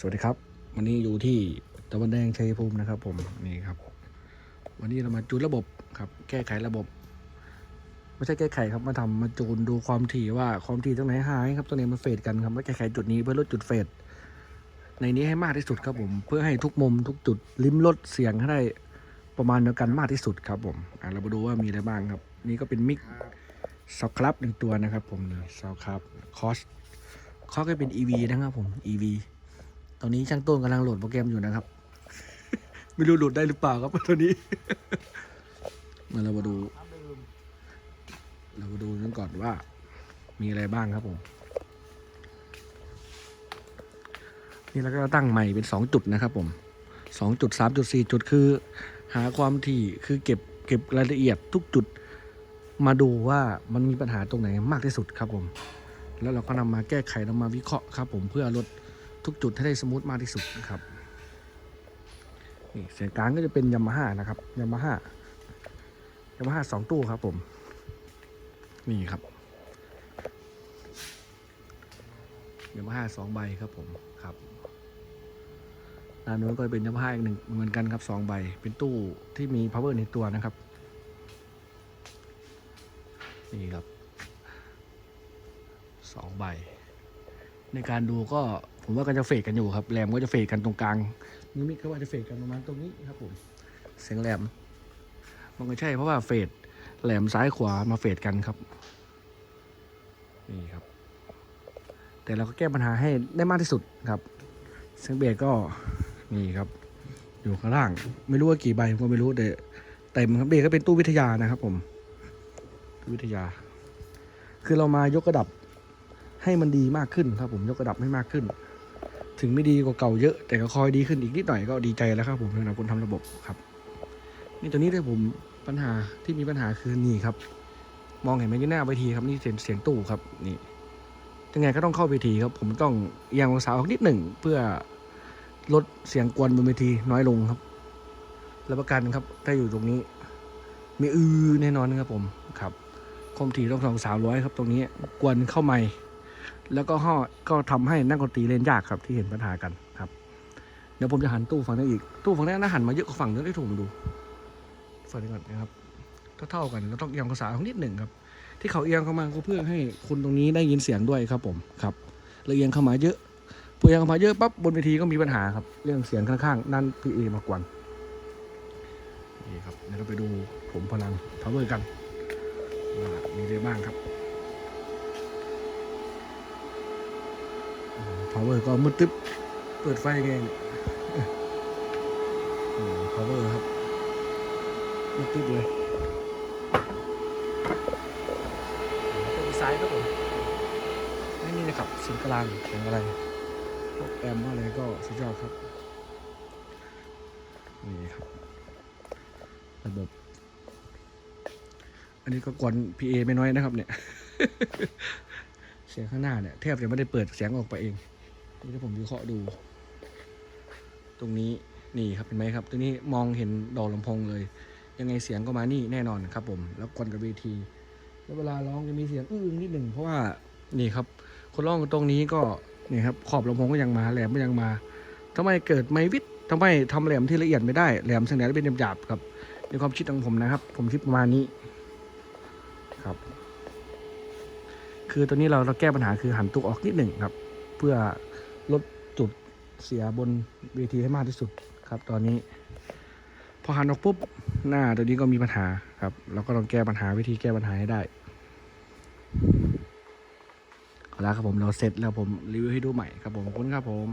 สวัสดีครับ วันนี้อยู่ที่ตะวันแดงชัยภูมินะครับผมนี่ครับ วันนี้เรามาจูนระบบครับ แก้ไขระบบ ไม่ใช่แก้ไขครับมาทำมาจูนดูความถี่ว่าความถี่ตรงไหนหายครับตรงไหนมันเฟดกันครับมาแก้ไขจุดนี้เพื่อลดจุดเฟดในนี้ให้มากที่สุดครับผม เพื่อให้ทุกมุมทุกจุดลิ้มลดเสียงให้ได้ประมาณเดียวกันมากที่สุดครับผมอะเรามาดูว่ามีอะไรบ้างครับ นี่ก็เป็นมิกซาวครับหนึ่งตัวนะครับผมนี่ซาวครับคอสคอสก็เป็น EV นะครับผม EV ตอนนี้ช่างต้นกำลังโหลดโปรแกรมอยู่นะครับ ไม่รู้โหลดได้หรือเปล่าครับตอนนี้ มาเรามาดู เรามาดูกันก่อนว่า มีอะไรบ้างครับผม นี่เราก็ตั้งใหม่เป็นสองจุดนะครับผมสองจุดสามจุดสี่จุดคือ หาความถี่คือเก็บเก็บรายละเอียดทุกจุดมาดูว่ามันมีปัญหาตรงไหนมากที่สุดครับผม แล้วเราก็นำมาแก้ไขนำมาวิเคราะห์ครับผมเพื่อลด ทุกจุดให้ได้สมูทมากที่สุดนะครับนี่เสียงกลางก็จะเป็นยามาฮ่านะครับยามาฮ่ายามาฮ่าสองตู้ครับผม นี่ครับยามาฮ่าสองใบครับผมครับด้านโน้นก็เป็นยามาฮ่าอีกหนึ่งเหมือนกันครับสองใบ เป็นตู้ที่มี power ในตัวนะครับ นี่ครับสองใบ ในการดูก็ ผมว่าก็จะเฟดกันอยู่ครับแรมก็จะเฟดกันตรงกลางนิมิตก็ว่าจะเฟดกันประมาณตรงนี้ครับผมเสียงแหลมมันก็ใช่เพราะว่าเฟดแหลมซ้ายขวามาเฟดกันครับนี่ครับ แต่เราก็แก้ปัญหาให้ได้มากที่สุดครับเสียงเบสก็นี่ครับ อยู่ข้างล่าง ไม่รู้ว่ากี่ใบผมก็ไม่รู้แต่เต็มครับเบสก็เป็นตู้วิทยานะครับผมตู้วิทยา คือเรามายกระดับให้มันดีมากขึ้นครับ ผมยกระดับให้มากขึ้น ถึงไม่ดีกว่าเก่าเยอะ แต่ก็คอยดีขึ้นอีกนิดหน่อยก็ดีใจแล้วครับผมสำหรับคนทำระบบครับ นี่ตัวนี้ที่ผมปัญหาที่มีปัญหาคือนี่ครับ มองเห็นไหมที่หน้าเวทีครับนี่เสียงเสียงตู้ครับนี่ยังไงก็ต้องเข้าเวทีครับ ผมต้องเอียงองศาออกนิดหนึ่งเพื่อลดเสียงกวนบนเวทีน้อยลงครับรับประกันครับถ้าอยู่ตรงนี้มีอือแน่นอนครับผมครับคมถี่ต้องสองสามร้อยครับ ตรงนี้กวนเข้าไม่ แล้วก็ห่อก็ทำให้นักดนตรีเล่นยากครับที่เห็นปัญหากันครับ เดี๋ยวผมจะหันตู้ฝั่งนี้อีก ตู้ฝั่งนี้น่าหันมาเยอะกว่าฝั่งนี้นได้ถูกมาดูฝั่งนี้ก่อนนะครับเท่าๆกันเราต้องเอียงภาษาของนิดหนึ่งครับ ที่เขาเอียงเข้ามาก็เพื่อให้คุณตรงนี้ได้ยินเสียงด้วยครับผมครับเราเอียงเข้ามาเยอะพอเอียงเข้ามาเยอะปั๊บบนเวทีก็มีปัญหาครับ เรื่องเสียงข้างๆนั่นพีเอมากวนนี่ครับเดี๋ยวเราไปดูผมพลังทาวเวอร์กันว่ามีอะไรบ้างครับ พาวเวอร์ก็มืดตึ๊บ เปิดไฟไงเนี่ยพาวเวอร์ครับ มืดตึ๊บเลยตัวดีไซน์ครับผมนี่นี่นะครับเสียงกลางเสียงอะไรพวกแอมอะไรก็สุดยอดครับ นี่ครับ ระบบ อันนี้ก็กวน PA ไม่น้อยนะครับเนี่ยเสียงข้างหน้าเนี่ยแทบจะไม่ได้เปิดเสียงออกไปเองนี่ถ้าผมวิเคราะห์ดู ตรงนี้นี่ครับเห็นไหมครับตรงนี้มองเห็นดอกลำโพงเลย ยังไงเสียงก็มานี่แน่นอนครับ ผม แล้วกวนกับเวที แล้วเวลาร้องจะมีเสียงอื้อนิดหนึ่งเพราะว่านี่ครับ คนร้องตรงนี้ก็นี่ครับขอบลำโพงก็ยังมาแหลมก็ยังมาทำไมเกิดไม่วิทย์ทำไมทำแหลมที่ละเอียดไม่ได้แหลมเสียงแหลมเป็นหยาบๆครับในความคิดของผมนะครับ ผมคิดประมาณนี้ครับ คือตัวนี้เราเราแก้ปัญหาคือหันตู้ออกนิดหนึ่งครับ เพื่อลดจุดเสียบนเวทีให้มากที่สุดครับ ตอนนี้ พอหันออกปุ๊บหน้าตัวนี้ก็มีปัญหาครับ เราก็ต้องแก้ปัญหาวิธีแก้ปัญหาให้ได้เอาละครับผมเราเสร็จแล้วผมรีวิวให้ดูใหม่ครับผมขอบคุณครับผม